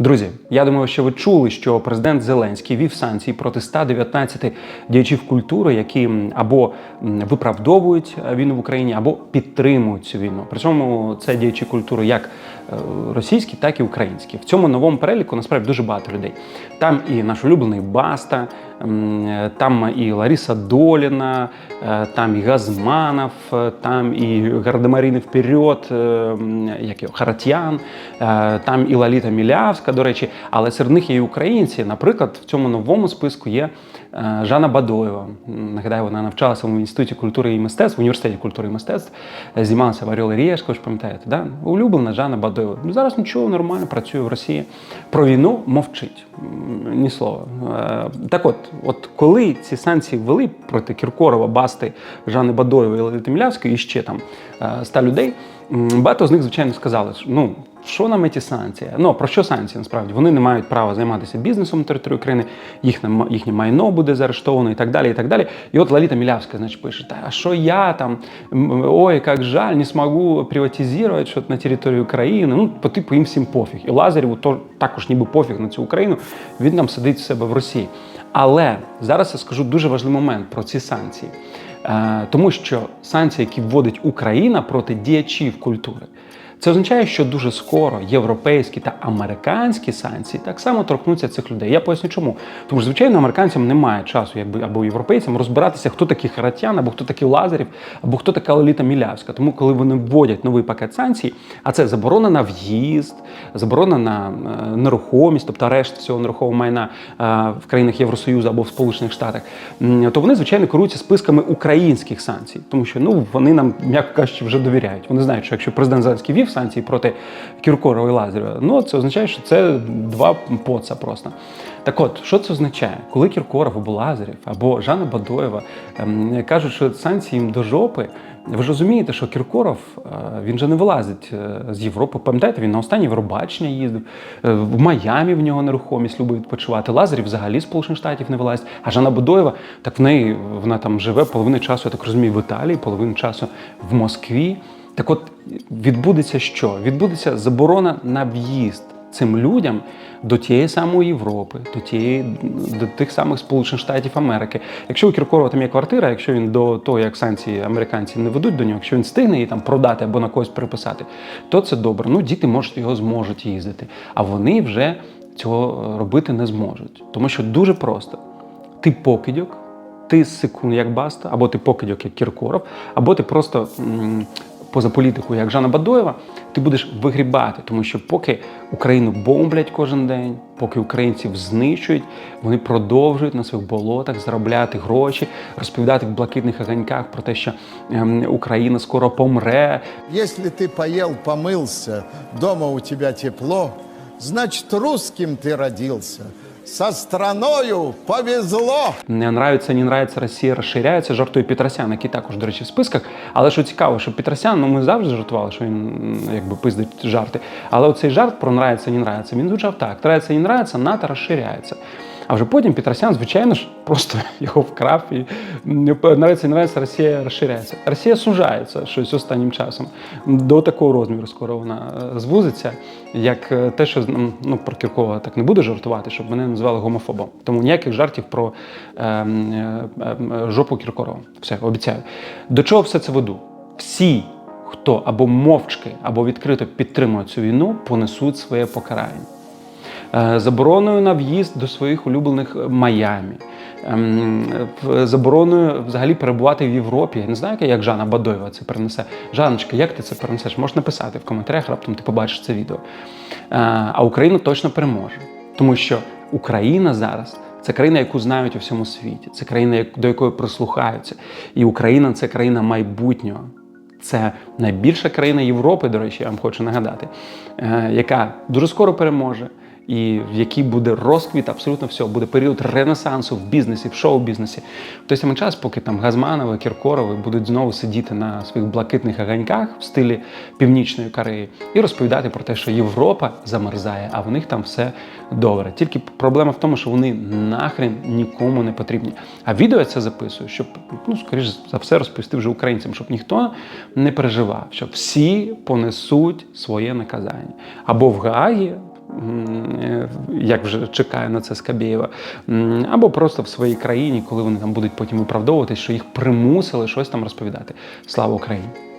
Друзі, я думаю, що ви чули, що президент Зеленський вів санкції проти 119 діячів культури, які або виправдовують е, війну в Україні, або підтримують цю війну. Причому це діячі культури як російські, так і українські. В цьому новому переліку насправді дуже багато людей. Там і наш улюблений Баста, там і Лариса Доліна, е, там і Газманов, е, там і Гардемаріни вперед, е, як його Харатьян, е, там і Лаліта Мілявська, до речі, але серед них є і українці. Наприклад, в цьому новому списку є е, Жанна Бадоєва. Нагадаю, вона навчалася в інституті культури і мистецтв, в університеті культури і мистецтв, е, знімалася в Орел і ж пам'ятаєте, да? улюблена Жанна Бадоєва. Ну, зараз нічого нормально працює в Росії. Про війну мовчить ні слова. Е, Так от, от коли ці санкції ввели проти Кіркорова, Басти, Жанни Бадоєвої, Лелити Мілявської і ще там е, ста людей, м, багато з них, звичайно, сказали, що ну. Що нам ці санкції? Ну про що санкції насправді? Вони не мають права займатися бізнесом на території України, їхнє, їхнє майно буде заарештовано і так далі. І так далі. І от Лаліта Мілявська, значить, пише: Та а що я там? Ой, як жаль, не змогу приватизувати щось на території України. Ну, по типу їм всім пофіг. І Лазарєву то також ніби пофіг на цю Україну. Він там сидить в себе в Росії. Але зараз я скажу дуже важливий момент про ці санкції. Е, Тому що санкції, які вводить Україна проти діячів культури, це означає, що дуже скоро європейські та американські санкції так само торкнуться цих людей. Я поясню, чому. Тому що, звичайно, американцям немає часу, якби або європейцям розбиратися, хто такий Харатян, або хто такий Лазарів, або хто така Лоліта Мілявська. Тому, коли вони вводять новий пакет санкцій, а це заборона на в'їзд, заборона на е, нерухомість, тобто арешт всього нерухомого майна е, в країнах Євросоюзу або в Сполучених Штатах, то вони звичайно керуються списками українських санкцій, тому що ну вони нам, м'яко кажучи, вже довіряють. Вони знають, що якщо президент Зеленський вів санкції проти Кіркорова і Лазарєва, ну це означає, що це два поца просто. Так от, що це означає? Коли Кіркоров або Лазарєв, або Жанна Бадоєва ем, кажуть, що санкції їм до жопи, ви ж розумієте, що Кіркоров е, він же не вилазить е, з Європи. Пам'ятаєте, він на останнє Євробачення їздив. Е, В Майамі в нього нерухомість любить відпочивати. Лазарів взагалі з Сполучених Штатів не вилазить. А Жанна Бадоєва, так в неї вона там живе половину часу, я так розумію, в Італії, половину часу в Москві. Так от відбудеться що? Відбудеться заборона на в'їзд цим людям до тієї самої Європи, до тієї до тих самих Сполучених Штатів Америки. Якщо у Кіркорова там є квартира, якщо він до того, як санкції американці не ведуть до нього, якщо він встигне її там продати або на когось переписати, то це добре. Ну, діти можуть його зможуть їздити, а вони вже цього робити не зможуть, тому що дуже просто. Ти покидьок, ти секунд як Баста, або ти покидьок як Кіркоров, або ти просто поза політикою, як Жанна Бадоєва, ти будеш вигрібати, тому що поки Україну бомблять кожен день, поки українців знищують, вони продовжують на своїх болотах заробляти гроші, розповідати в блакитних огоньках про те, що ем, Україна скоро помре, Если ты поел, помылся, дома у тебя тепло, значит русским ты родился. Со страною повезло. не нравиться, не нравиться Росія розширяється. Жартує Петросян, який також, до речі, в списках. Але що цікаво, що Петросян, ну ми завжди жартували, що він якби пиздить жарти. Але оцей жарт про нравиться, не нравиться, він звучав так: нравиться, не нравиться, НАТО розширяється. А вже потім Петросян, звичайно ж, просто його вкрав і нравиться, не нравиться, Росія розширяється. Росія сужається щось останнім часом. До такого розміру скоро вона е, звузиться, як е, те, що ну, про Кіркова так не буду жартувати, щоб мене не називали гомофобом. Тому ніяких жартів про е, м, е, жопу Кіркорова. Все, обіцяю. До чого все це веду? Всі, хто або мовчки, або відкрито підтримує цю війну, понесуть своє покарання. Е, забороною на в'їзд до своїх улюблених е, Майамі, ем, забороною взагалі перебувати в Європі. Я не знаю, як Жанна Бадоєва це перенесе. Жанночка, як ти це перенесеш? Можеш написати в коментарях, раптом ти побачиш це відео. Е, А Україна точно переможе, тому що Україна зараз. Це країна, яку знають у всьому світі. Це країна, до якої прислухаються. І Україна це країна майбутнього. Це найбільша країна Європи, до речі, я вам хочу нагадати, яка дуже скоро переможе, і в якій буде розквіт абсолютно всього. Буде період ренесансу в бізнесі, в шоу-бізнесі. В той самий час, поки там Газманови, Кіркорови будуть знову сидіти на своїх блакитних огоньках в стилі Північної Кореї і розповідати про те, що Європа замерзає, а в них там все добре. Тільки проблема в тому, що вони нахрен нікому не потрібні. А відео я це записую, щоб ну скоріш за все розповісти вже українцям, щоб ніхто не переживав, щоб всі понесуть своє наказання або в Гаагі, як вже чекає на це Скабєєва, або просто в своїй країні, коли вони там будуть потім виправдовуватись, що їх примусили щось там розповідати. Слава Україні!